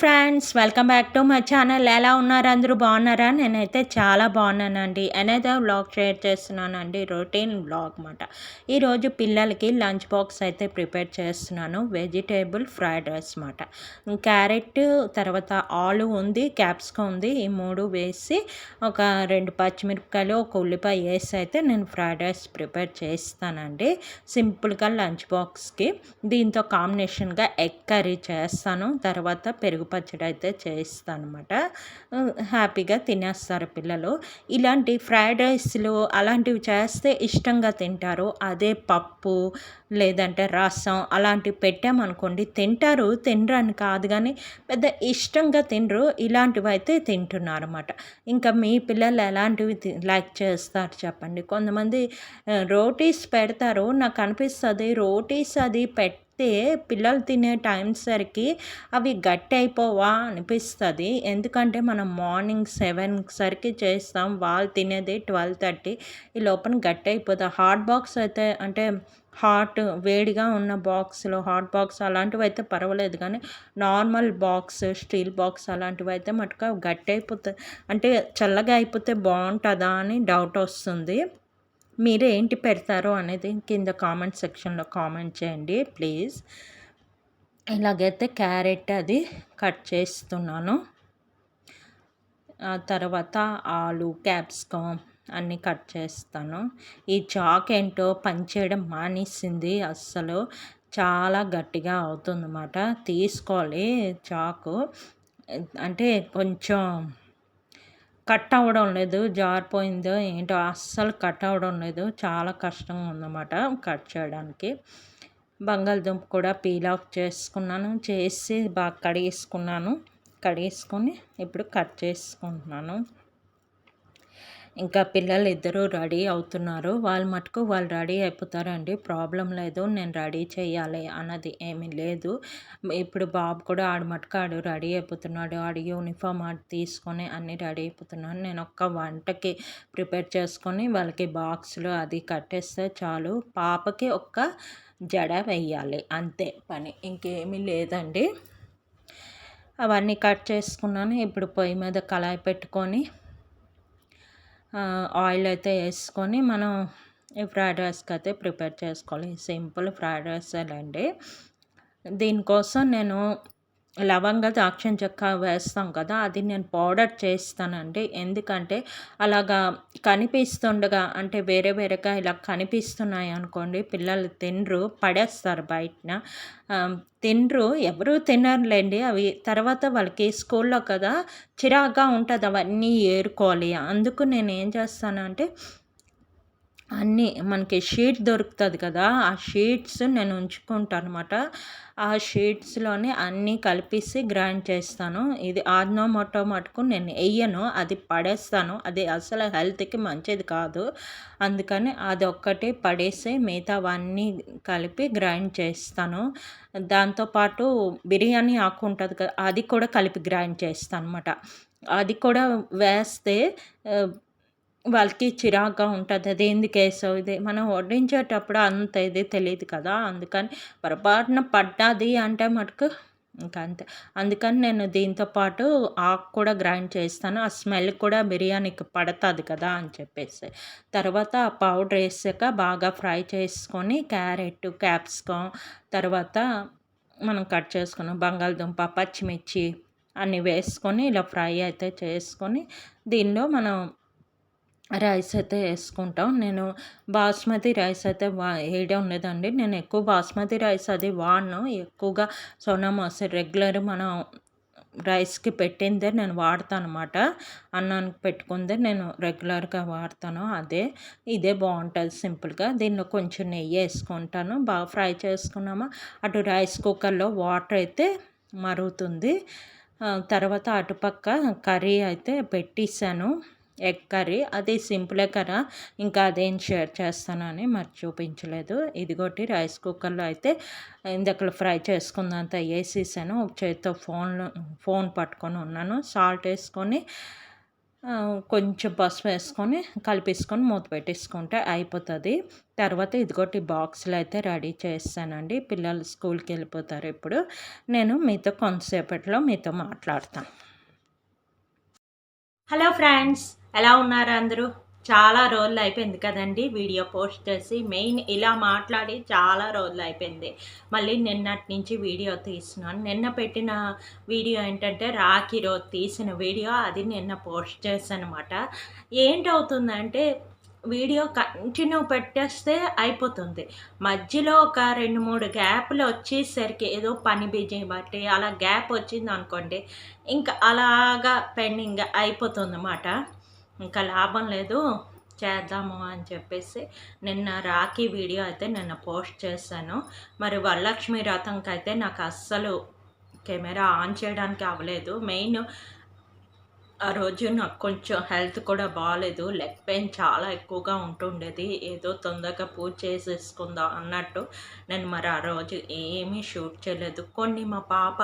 Friends welcome back to my channel ఎలా ఉన్నారు అందరూ? బాగున్నారా? నేనైతే చాలా బాగున్నానండి. అనేది వ్లాగ్ షేర్ చేస్తున్నానండి. రొటీన్ వ్లాగ్ అనమాట ఈరోజు పిల్లలకి లంచ్ బాక్స్ అయితే ప్రిపేర్ చేస్తున్నాను. వెజిటేబుల్ ఫ్రైడ్ రైస్ అనమాట క్యారెట్ తర్వాత ఆలు ఉంది క్యాప్సికం ఉంది. ఈ మూడు వేసి ఒక రెండు పచ్చిమిరపకాయలు ఒక ఉల్లిపాయ వేసి అయితే నేను ఫ్రైడ్ రైస్ ప్రిపేర్ చేస్తానండి. సింపుల్గా లంచ్ బాక్స్కి దీంతో కాంబినేషన్గా ఎగ్ కర్రీ చేస్తాను. తర్వాత పెరుగు పచ్చడి అయితే చేస్తాను అనమాట హ్యాపీగా తినేస్తారు పిల్లలు. ఇలాంటి ఫ్రైడ్ రైస్లు అలాంటివి చేస్తే ఇష్టంగా తింటారు. అదే పప్పు లేదంటే రసం అలాంటివి పెట్టామనుకోండి తింటారు. తినరు అని కాదు కానీ పెద్ద ఇష్టంగా తినరు. ఇలాంటివి అయితే తింటున్నారు అనమాట ఇంకా మీ పిల్లలు ఎలాంటివి లైక్ చేస్తారు చెప్పండి. కొంతమంది రోటీస్ పెడతారు. నాకు అనిపిస్తుంది రోటీస్ అది పెట్ పిల్లలు తినే టైం సరికి అవి గట్టి అయిపోవా అనిపిస్తుంది. ఎందుకంటే మనం మార్నింగ్ సెవెన్ సరికి చేస్తాం. వాళ్ళు తినేది ట్వెల్వ్ థర్టీ ఈ లోపల గట్టి అయిపోతుంది హాట్ బాక్స్ అయితే అంటే హాట్ వేడిగా ఉన్న బాక్స్లో హాట్ బాక్స్ అలాంటివి అయితే పర్వాలేదు. కానీ నార్మల్ బాక్స్ స్టీల్ బాక్స్ అలాంటివి అయితే మటుకు గట్టి అయిపోతాయి అంటే చల్లగా అయిపోతే బాగుంటుందా అని డౌట్ వస్తుంది. మీరు ఏంటి పెడతారో అనేది కింద కామెంట్ సెక్షన్లో కామెంట్ చేయండి ప్లీజ్. ఇలాగైతే క్యారెట్ అది కట్ చేస్తున్నాను. తర్వాత ఆలు క్యాప్సికమ్ అన్నీ కట్ చేస్తాను. ఈ చాక్ ఏంటో పనిచేయడం మానేసింది అస్సలు. చాలా గట్టిగా అవుతుందన్నమాట. తీసుకోవాలి చాకు. అంటే కొంచెం కట్ అవ్వడం లేదు. జారిపోయిందో ఏంటో అస్సలు కట్ అవ్వడం లేదు. చాలా కష్టంగా ఉందన్నమాట కట్ చేయడానికి. బంగాళదుంప కూడా పీల్ ఆఫ్ చేసుకున్నాను. చేసి బాగా కడిగేసుకున్నాను. కడిగేసుకొని ఇప్పుడు కట్ చేసుకుంటున్నాను. ఇంకా పిల్లలు ఇద్దరు రెడీ అవుతున్నారు. వాళ్ళు మటుకు వాళ్ళు రెడీ అయిపోతారండి. ప్రాబ్లం లేదు. నేను రెడీ చేయాలి అన్నది ఏమీ లేదు. ఇప్పుడు బాబు కూడా ఆడు మటుకు ఆడు రెడీ అయిపోతున్నాడు. ఆడు యూనిఫామ్ ఆడు తీసుకొని అన్నీ రెడీ అయిపోతున్నాను నేను ఒక్క వంటకి ప్రిపేర్ చేసుకొని వాళ్ళకి బాక్సులు అది కట్టేస్తే చాలు. పాపకి ఒక్క జడ వేయాలి. అంతే పని. ఇంకేమీ లేదండి. అవన్నీ కట్ చేసుకున్నాను. ఇప్పుడు పొయ్యి మీద కళాయి పెట్టుకొని ఆయిల్ అయితే వేసుకొని మనం ఈ ఫ్రైడ్ రైస్కి అయితే ప్రిపేర్ చేసుకోవాలి. సింపుల్ ఫ్రైడ్ రైస్ అండి. దీనికోసం నేను లవంగ దాక్షిణ చెక్క వేస్తాం కదా అది నేను పౌడర్ చేస్తానండి. ఎందుకంటే అలాగా కనిపిస్తుండగా అంటే వేరే వేరేగా ఇలా కనిపిస్తున్నాయి అనుకోండి పిల్లలు తినరు పడేస్తారు బయటన. తినరు ఎవరు తినరులేండి. అవి తర్వాత వాళ్ళకి స్కూల్లో కదా చిరాగ్గా ఉంటుంది అవన్నీ ఏరుకోవాలి. అందుకు నేను ఏం చేస్తానంటే అన్నీ మనకి షీట్ దొరుకుతుంది కదా ఆ షీట్స్ నేను ఉంచుకుంటాను అనమాట ఆ షీట్స్లోనే అన్నీ కలిపేసి గ్రైండ్ చేస్తాను. ఇది ఆజ్నోమోటో మటుకు నేను వేయను అది పడేస్తాను. అది అసలు హెల్త్కి మంచిది కాదు. అందుకని అది ఒక్కటి పడేసి మిగతావన్నీ కలిపి గ్రైండ్ చేస్తాను. దాంతోపాటు బిర్యానీ ఆకు ఉంటుంది కదా అది కూడా కలిపి గ్రైండ్ చేస్తాను అనమాట అది కూడా వేస్తే వాళ్ళకి చిరాగ్గా ఉంటుంది. అది ఎందుకు వేసావు ఇది? మనం వడ్డించేటప్పుడు అంత ఇది తెలియదు కదా? అందుకని పొరపాటున పడ్డది అంటే మటుకు ఇంకా అంతే. అందుకని నేను దీంతో పాటు ఆకు కూడా గ్రైండ్ చేస్తాను. ఆ స్మెల్ కూడా బిర్యానీకి పడుతుంది కదా అని చెప్పేసి. తర్వాత ఆ పౌడర్ వేసాక బాగా ఫ్రై చేసుకొని క్యారెట్ క్యాప్సికం తర్వాత మనం కట్ చేసుకున్నాం బంగాళదుంప పచ్చిమిర్చి అన్నీ వేసుకొని ఇలా ఫ్రై అయితే చేసుకొని దీనిలో మనం రైస్ అయితే వేసుకుంటాం. నేను బాస్మతి రైస్ అయితే వా వేయడం ఉండదండి. నేను ఎక్కువ బాస్మతి రైస్ అది వాడను. ఎక్కువగా సోనా మసూరి రెగ్యులర్ మనం రైస్కి పెట్టిందే నేను వాడతాను అనమాట అన్నానికి పెట్టుకుందే నేను రెగ్యులర్గా వాడతాను అదే. ఇదే బాగుంటుంది సింపుల్గా. దీనిలో కొంచెం నెయ్యి వేసుకుంటాను. బాగా ఫ్రై చేసుకున్నామా? అటు రైస్ కుక్కర్లో వాటర్ అయితే మరుగుతుంది. తర్వాత అటుపక్క కర్రీ అయితే పెట్టేశాను. Egg curry. అది సింపులే కదా. ఇంకా అదేం షేర్ చేస్తానని మరి చూపించలేదు. ఇదిగోటి రైస్ కుక్కర్లో అయితే ఇందక్కడ ఫ్రై చేసుకుందంత వేసేసాను. ఒక చేతితో ఫోన్ ఫోన్ పట్టుకొని ఉన్నాను. సాల్ట్ వేసుకొని కొంచెం పసుపు వేసుకొని కలిపేసుకొని మూత పెట్టేసుకుంటే అయిపోతుంది. తర్వాత ఇదిగోటి బాక్స్లో అయితే రెడీ చేస్తానండి. పిల్లలు స్కూల్కి వెళ్ళిపోతారు ఇప్పుడు. నేను మీతో కొంతసేపట్లో మీతో మాట్లాడతాను. హలో ఫ్రెండ్స్ ఎలా ఉన్నారు అందరూ? చాలా రోజులు అయిపోయింది కదండి వీడియో పోస్ట్ చేసి. మెయిన్ ఇలా మాట్లాడి చాలా రోజులు అయిపోయింది. మళ్ళీ నిన్నటి నుంచి వీడియో తీస్తున్నాను. నిన్న పెట్టిన వీడియో ఏంటంటే రాఖీ రోజు తీసిన వీడియో. అది నిన్న పోస్ట్ చేశాను అనమాట ఏంటవుతుందంటే వీడియో కంటిన్యూ పెట్టేస్తే అయిపోతుంది. మధ్యలో ఒక రెండు మూడు గ్యాప్లు వచ్చేసరికి ఏదో పని బిజీ బట్టి అలా గ్యాప్ వచ్చింది అనుకోండి ఇంకా అలాగా పెండింగ్ అయిపోతుంది అన్నమాట ఇంకా లాభం లేదు చేద్దాము అని చెప్పేసి నిన్న రాఖీ వీడియో అయితే నిన్న పోస్ట్ చేశాను. మరి వరలక్ష్మి రథంకి అయితే నాకు అస్సలు కెమెరా ఆన్ చేయడానికి అవ్వలేదు. మెయిన్ ఆ రోజు నాకు కొంచెం హెల్త్ కూడా బాగాలేదు లెగ్ పెయిన్ చాలా ఎక్కువగా ఉంటుండేది. ఏదో తొందరగా పూజ చేసేసుకుందాం అన్నట్టు నేను మరి ఆ రోజు ఏమీ షూట్ చేయలేదు. కొన్ని మా పాప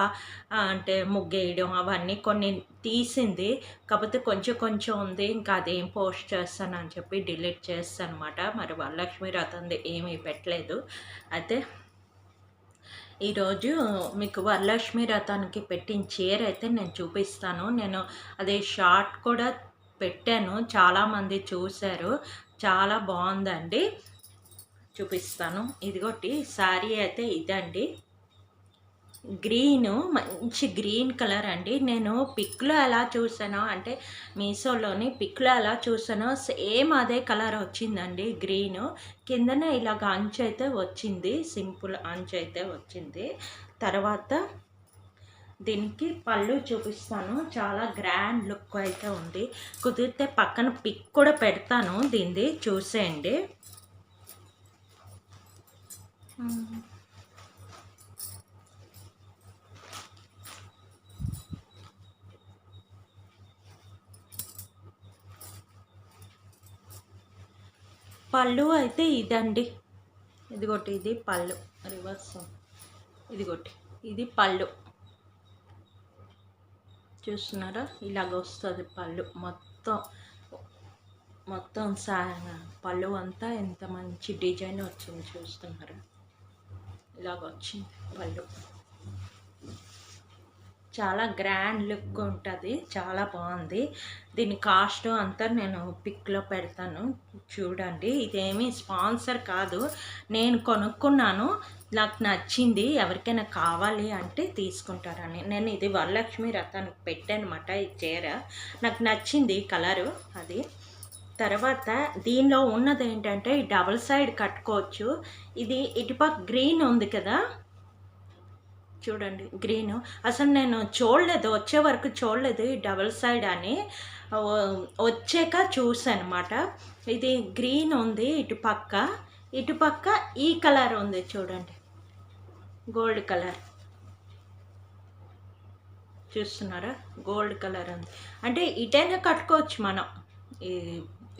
అంటే ముగ్గేయడం అవన్నీ కొన్ని తీసింది. కాకపోతే కొంచెం కొంచెం ఉంది. ఇంకా అదేం పోస్ట్ చేస్తానని చెప్పి డిలీట్ చేస్తాను అనమాట మరి వరలక్ష్మి రథంది ఏమీ పెట్టలేదు. అయితే ఈరోజు మీకు వరలక్ష్మి రథానికి పెట్టిన చీర అయితే నేను చూపిస్తాను. నేను అదే షార్ట్ కూడా పెట్టాను. చాలామంది చూశారు. చాలా బాగుందండి. చూపిస్తాను. ఇదిగోటి శారీ అయితే ఇదండి. గ్రీన్ మంచి గ్రీన్ కలర్ అండి. నేను పిక్లో ఎలా చూసానో అంటే మీషోలోని పిక్లో ఎలా చూసానో సేమ్ అదే కలర్ వచ్చిందండి గ్రీన్. కిందన ఇలాగ అంచు అయితే వచ్చింది సింపుల్ అంచు అయితే వచ్చింది. తర్వాత దీనికి పళ్ళు చూపిస్తాను. చాలా గ్రాండ్ లుక్ అయితే ఉంది. కుదిరితే పక్కన పిక్ కూడా పెడతాను దీనిది చూసేయండి. పళ్ళు అయితే ఇదండి. ఇదిగోటి ఇది పళ్ళు. రివర్స్. ఇదిగోటి ఇది పళ్ళు. చూస్తున్నారా? ఇలాగ వస్తుంది పళ్ళు. మొత్తం మొత్తం సా పళ్ళు అంతా ఎంత మంచి డిజైన్ వచ్చింది చూస్తున్నారా? ఇలాగ వచ్చింది పళ్ళు. చాలా గ్రాండ్ లుక్ ఉంటుంది. చాలా బాగుంది. దీని కాస్ట్ అంతా నేను పిక్లో పెడతాను. చూడండి. ఇదేమీ స్పాన్సర్ కాదు. నేను కొనుక్కున్నాను. నాకు నచ్చింది. ఎవరికైనా కావాలి అంటే తీసుకుంటారని. నేను ఇది వరలక్ష్మి రథానికి పెట్టానమాట ఈ చీర. నాకు నచ్చింది కలరు అది. తర్వాత దీనిలో ఉన్నది ఏంటంటే డబుల్ సైడ్ కట్టుకోవచ్చు. ఇది ఇటుపక్క గ్రీన్ ఉంది కదా? చూడండి గ్రీన్. అసలు నేను చూడలేదు వచ్చే వరకు చూడలేదు ఈ డబల్ సైడ్ అని. వచ్చాక చూసానమాట ఇది గ్రీన్ ఉంది ఇటు పక్క. ఇటు పక్క ఈ కలర్ ఉంది చూడండి. Gold colour. చూస్తున్నారా? గోల్డ్ కలర్ ఉంది. అంటే ఇటైనా కట్టుకోవచ్చు మనం ఈ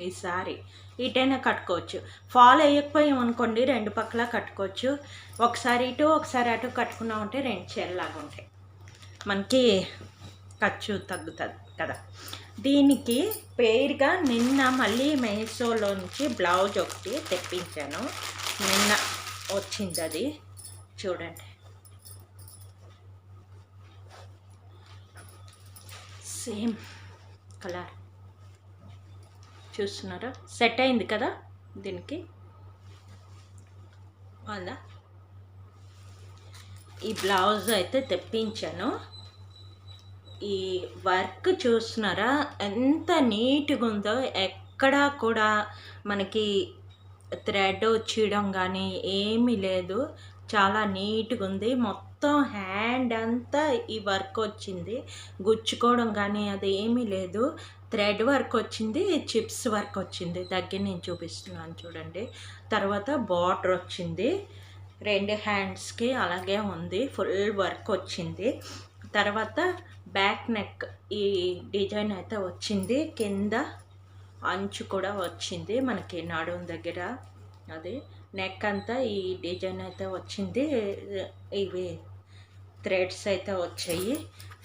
ఈ సారీ. ఇటైనా కట్టుకోవచ్చు. ఫాల్ వేయకపోయాం అనుకోండి రెండు పక్కల కట్టుకోవచ్చు. ఒకసారి ఇటు ఒకసారి అటు కట్టుకున్నామంటే రెండు చీరలాగా ఉంటాయి. మనకి ఖర్చు తగ్గుతుంది కదా. దీనికి పేరుగా నిన్న మళ్ళీ మేసోలో నుంచి బ్లౌజ్ ఒకటి తెప్పించాను. నిన్న వచ్చింది అది. చూడండి. Same colour. చూస్తున్నారా? సెట్ అయింది కదా దీనికి. వాళ్ళ ఈ బ్లౌజ్ అయితే తెప్పించాను. ఈ వర్క్ చూస్తున్నారా? ఎంత నీట్గా ఉందో. ఎక్కడా కూడా మనకి థ్రెడ్ వచ్చేయడం కానీ ఏమీ లేదు. చాలా నీట్గా ఉంది. మొత్తం హ్యాండ్ అంతా ఈ వర్క్ వచ్చింది. గుచ్చుకోవడం కానీ అది ఏమీ లేదు. థ్రెడ్ వర్క్ వచ్చింది చిప్స్ వర్క్ వచ్చింది. దగ్గర నేను చూపిస్తున్నాను చూడండి. తర్వాత బార్డర్ వచ్చింది. రెండు హ్యాండ్స్కి అలాగే ఉంది. ఫుల్ వర్క్ వచ్చింది. తర్వాత బ్యాక్ నెక్ ఈ డిజైన్ అయితే వచ్చింది. కింద అంచు కూడా వచ్చింది మనకి నడుం దగ్గర. అది నెక్ అంతా ఈ డిజైన్ అయితే వచ్చింది. ఇవి థ్రెడ్స్ అయితే వచ్చాయి.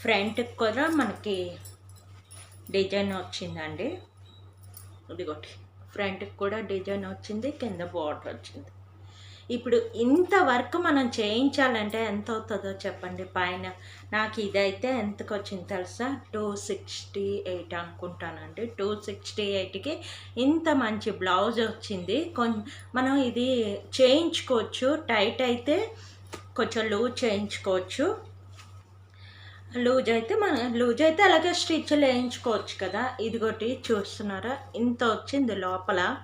ఫ్రంట్కి కూడా మనకి డిజైన్ వచ్చిందండి. ఇదిగోటి ఫ్రంట్కి కూడా డిజైన్ వచ్చింది కింద బార్డర్ వచ్చింది. ఇప్పుడు ఇంత వర్క్ మనం చేయించాలంటే ఎంత అవుతుందో చెప్పండి. పైన నాకు ఇదైతే ఎంతకు వచ్చింది తెలుసా? టూ సిక్స్టీ ఎయిట్ అనుకుంటానండి. టూ సిక్స్టీ ఎయిట్కి ఇంత మంచి బ్లౌజ్ వచ్చింది. కొంచెం మనం ఇది చేయించుకోవచ్చు. టైట్ అయితే కొంచెం లూజ్ చేయించుకోవచ్చు. లూజ్ అయితే మన లూజ్ అయితే అలాగే స్టిచ్లు వేయించుకోవచ్చు కదా. ఇదిగోటి చూస్తున్నారా? ఇంత వచ్చింది లోపల.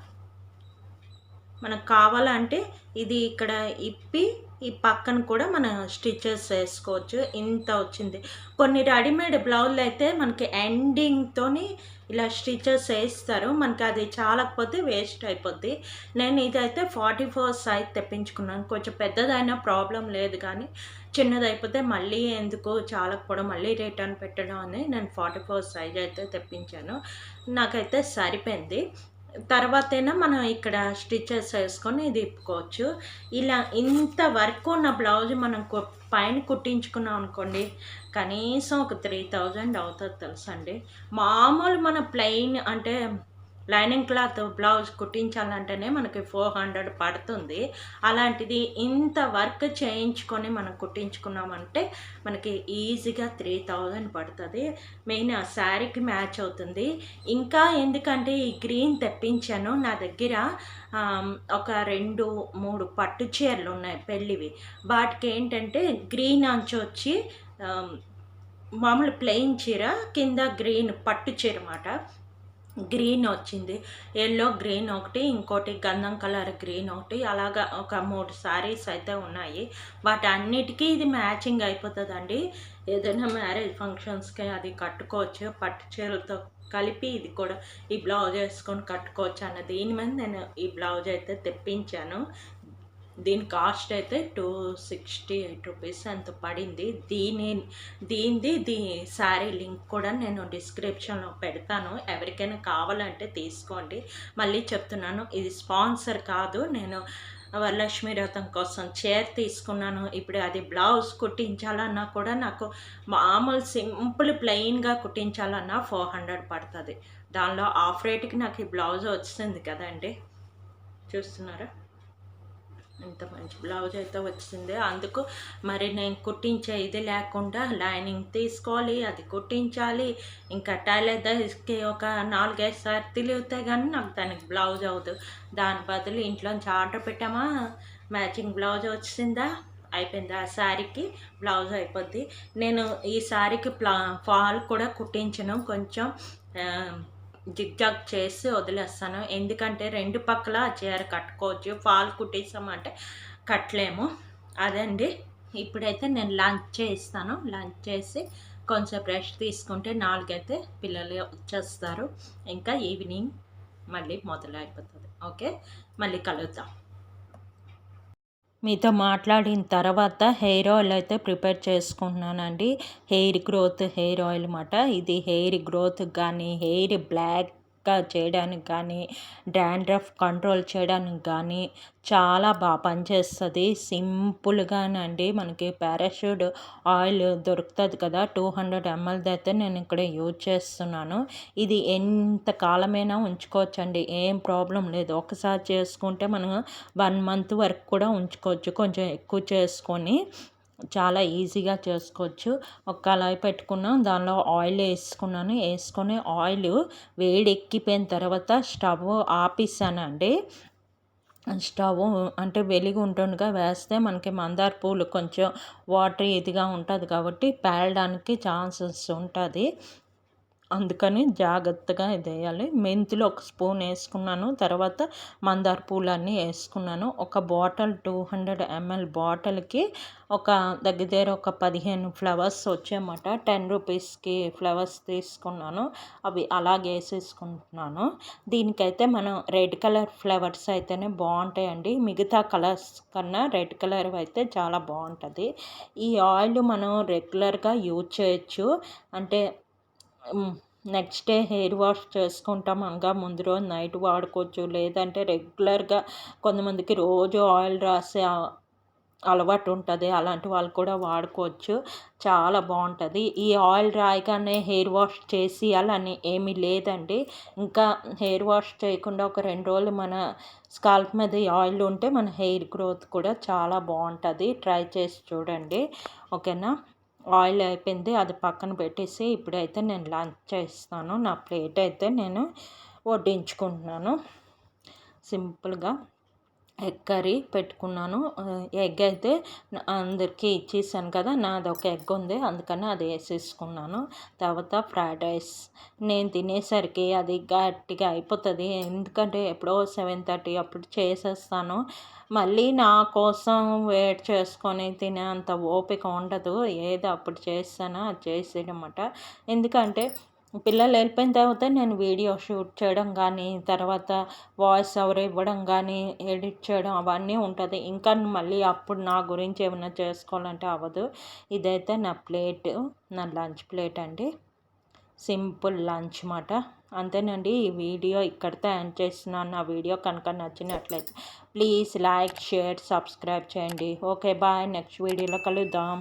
మనకు కావాలంటే ఇది ఇక్కడ ఇప్పి ఈ పక్కన కూడా మనం స్టిచెస్ వేసుకోవచ్చు. ఇంత వచ్చింది. కొన్ని రెడీమేడ్ బ్లౌజులు అయితే మనకి ఎండింగ్తోని ఇలా స్టిచెస్ వేస్తారు. మనకి అది చాలకపోతే వేస్ట్ అయిపోద్ది. నేను ఇదైతే ఫార్టీ ఫోర్ సైజ్ తెప్పించుకున్నాను. కొంచెం పెద్దదైనా ప్రాబ్లం లేదు కానీ చిన్నదైపోతే మళ్ళీ ఎందుకు చాలకపోవడం మళ్ళీ రిటర్న్ పెట్టడం అని నేను ఫార్టీ ఫోర్ సైజ్ అయితే తెప్పించాను. నాకైతే సరిపోయింది. తర్వాతైనా మనం ఇక్కడ స్టిచెస్ వేసుకొని ఇది ఇలా ఇంత వర్క్ ఉన్న బ్లౌజ్ మనం పైన కుట్టించుకున్నాం అనుకోండి కనీసం ఒక త్రీ థౌజండ్ అవుతుంది తెలుసండి. మామూలు మన ప్లెయిన్ అంటే లైనింగ్ క్లాత్ బ్లౌజ్ కుట్టించాలంటేనే మనకి ఫోర్ హండ్రెడ్ పడుతుంది. అలాంటిది ఇంత వర్క్ చేయించుకొని మనం కుట్టించుకున్నామంటే మనకి ఈజీగా త్రీ థౌజండ్ పడుతుంది. మెయిన్ ఆ శారీకి మ్యాచ్ అవుతుంది. ఇంకా ఎందుకంటే ఈ గ్రీన్ తెప్పించాను. నా దగ్గర ఒక రెండు మూడు పట్టు చీరలు ఉన్నాయి పెళ్ళివి. వాటికి ఏంటంటే గ్రీన్ అంచు వచ్చి మామూలు ప్లెయిన్ చీర కింద గ్రీన్ పట్టు చీర అన్నమాట గ్రీన్ వచ్చింది. ఎల్లో గ్రీన్ ఒకటి ఇంకోటి గంధం కలర్ గ్రీన్ ఒకటి. అలాగా ఒక మూడు శారీస్ అయితే ఉన్నాయి. వాటి అన్నిటికీ ఇది మ్యాచింగ్ అయిపోతుందండి. ఏదైనా మ్యారేజ్ ఫంక్షన్స్కి అది కట్టుకోవచ్చు. పట్టు చీరలతో కలిపి ఇది కూడా ఈ బ్లౌజ్ వేసుకొని కట్టుకోవచ్చు అన్న దీని మీద నేను ఈ బ్లౌజ్ అయితే తెప్పించాను. దీని కాస్ట్ అయితే టూ సిక్స్టీ ఎయిట్ రూపీస్ అంత పడింది? దీని దీనిది దీ శారీ లింక్ కూడా నేను డిస్క్రిప్షన్లో పెడతాను. ఎవరికైనా కావాలంటే తీసుకోండి. మళ్ళీ చెప్తున్నాను ఇది స్పాన్సర్ కాదు. నేను వరలక్ష్మి రథం కోసం చైర్ తీసుకున్నాను. ఇప్పుడు అది బ్లౌజ్ కుట్టించాలన్నా కూడా నాకు మామూలు సింపుల్ ప్లెయిన్గా కుట్టించాలన్నా ఫోర్ హండ్రెడ్ పడుతుంది. దానిలో ఆఫ్ రేట్కి నాకు ఈ బ్లౌజ్ వచ్చింది కదండి. చూస్తున్నారా? ఇంత మంచి బ్లౌజ్ అయితే వచ్చింది. అందుకు మరి నేను కుట్టించే ఇది లేకుండా లైనింగ్ తీసుకోవాలి అది కుట్టించాలి. ఇంకా టైలర్కి ఒక నాలుగైదు సార్లు తెలివితే కానీ నాకు దానికి బ్లౌజ్ అవ్వదు. దాని బదులు ఇంట్లోంచి ఆర్డర్ పెట్టామా? మ్యాచింగ్ బ్లౌజ్ వచ్చిందా? అయిపోయింది. ఆ శారీకి బ్లౌజ్ అయిపోద్ది. నేను ఈ శారీకి ప్లా ఫాల్ కూడా కుట్టించను. కొంచెం జిగ్జాగ్ చేసి వదిలేస్తాను. ఎందుకంటే రెండు పక్కల చీర కట్టుకోవచ్చు. ఫాల్ కుట్టేసామంటే కట్టలేము. అదండి. ఇప్పుడైతే నేను లంచ్ చేస్తాను. లంచ్ చేసి కొంచెం రెస్ట్ తీసుకుంటే నాలుగైతే పిల్లలు వచ్చేస్తారు. ఇంకా ఈవినింగ్ మళ్ళీ మొదలైపోతుంది. ఓకే? మళ్ళీ కలుద్దాం. మీతో మాట్లాడిన తర్వాత హెయిర్ ఆయిల్ అయితే ప్రిపేర్ చేసుకుంటున్నానండి. హెయిర్ గ్రోత్ హెయిర్ ఆయిల్ అన్నమాట. ఇది హెయిర్ గ్రోత్ కానీ హెయిర్ బ్లాక్ చేయడానికి కానీ డాండ్రఫ్ కంట్రోల్ చేయడానికి కానీ చాలా బాగా పనిచేస్తుంది సింపుల్గానండి మనకి పారాషూట్ ఆయిల్ దొరుకుతుంది కదా. టూ హండ్రెడ్ ఎంఎల్ది అయితే నేను ఇక్కడ యూజ్ చేస్తున్నాను. ఇది ఎంత కాలమైనా ఉంచుకోవచ్చండి. ఏం ప్రాబ్లం లేదు. ఒకసారి చేసుకుంటే మనం వన్ మంత్ వరకు కూడా ఉంచుకోవచ్చు. కొంచెం ఎక్కువ చేసుకొని చాలా ఈజీగా చేసుకోవచ్చు. ఒక కళాయి దానిలో ఆయిల్ వేసుకున్నాను. వేసుకొని ఆయిల్ వేడి ఎక్కిపోయిన తర్వాత స్టవ్ ఆపేసానండి. స్టవ్ అంటే వెలిగి ఉంటుండగా వేస్తే మనకి మందార పూలు కొంచెం వాటర్ ఇదిగా ఉంటుంది కాబట్టి పేలడానికి ఛాన్సెస్ ఉంటుంది. అందుకని జాగ్రత్తగా ఇది వేయాలి మెంతులు ఒక స్పూన్ వేసుకున్నాను తర్వాత మందార పూలన్నీ వేసుకున్నాను. ఒక బాటిల్ టూ హండ్రెడ్ ఎంఎల్ బాటిల్కి ఒక దగ్గర దగ్గర ఒక పదిహేను ఫ్లవర్స్ వచ్చాయన్నమాట టెన్ రూపీస్కి ఫ్లవర్స్ తీసుకున్నాను. అవి అలాగే వేసేసుకుంటున్నాను. దీనికైతే మనం రెడ్ కలర్ ఫ్లవర్స్ అయితేనే బాగుంటాయండి. మిగతా కలర్స్ కన్నా రెడ్ కలర్ అయితే చాలా బాగుంటుంది. ఈ ఆయిల్ మనం రెగ్యులర్గా యూజ్ చేయొచ్చు. అంటే నెక్స్ట్ డే హెయిర్ వాష్ చేసుకుంటాం. అనగా ముందు రోజు నైట్ వాడుకోవచ్చు. లేదంటే రెగ్యులర్గా కొంతమందికి రోజు ఆయిల్ రాసే అలవాటు ఉంటుంది. అలాంటి వాళ్ళు కూడా వాడుకోవచ్చు. చాలా బాగుంటుంది. ఈ ఆయిల్ రాయగానే హెయిర్ వాష్ చేసి అని ఏమీ లేదండి. ఇంకా హెయిర్ వాష్ చేయకుండా ఒక రెండు రోజులు మన స్కాల్ప్ మీద ఆయిల్ ఉంటే మన హెయిర్ గ్రోత్ కూడా చాలా బాగుంటుంది. ట్రై చేసి చూడండి. ఓకేనా ఆయిల్ అయిపోయింది అది పక్కన పెట్టేసి ఇప్పుడైతే నేను లంచ్ చేస్తాను. నా ప్లేట్ అయితే నేను వడ్డించుకుంటున్నాను. సింపుల్గా. ఎగ్ కర్రీ పెట్టుకున్నాను. ఎగ్ అయితే అందరికీ ఇచ్చేసాను కదా నాది ఒక ఎగ్ ఉంది అందుకని అది వేసేసుకున్నాను. తర్వాత ఫ్రైడ్ రైస్. నేను తినేసరికి అది గట్టిగా అయిపోతుంది ఎందుకంటే ఎప్పుడో సెవెన్ థర్టీ అప్పుడు చేసేస్తాను. మళ్ళీ నా కోసం వెయిట్ చేసుకొని తినే అంత ఓపిక ఉండదు ఏదో అప్పుడు చేస్తానో అది చేసేయడమాట. ఎందుకంటే పిల్లలు వెళ్ళిపోయిన తర్వాత నేను వీడియో షూట్ చేయడం కానీ తర్వాత వాయిస్ ఓవర్ ఇవ్వడం కానీ ఎడిట్ చేయడం అవన్నీ ఉంటుంది. ఇంకా మళ్ళీ అప్పుడు నా గురించి ఏమైనా చేసుకోవాలంటే అవ్వదు. ఇదైతే నా ప్లేట్ నా లంచ్ ప్లేట్ అండి. సింపుల్ లంచ్ మాట. అంతేనండి ఈ వీడియో ఇక్కడితో ఎండ్ చేస్తున్నాను. నా వీడియో కనుక నచ్చినట్లయితే ప్లీజ్ లైక్ షేర్ సబ్స్క్రైబ్ చేయండి. Okay bye. నెక్స్ట్ వీడియోలో కలుద్దాం.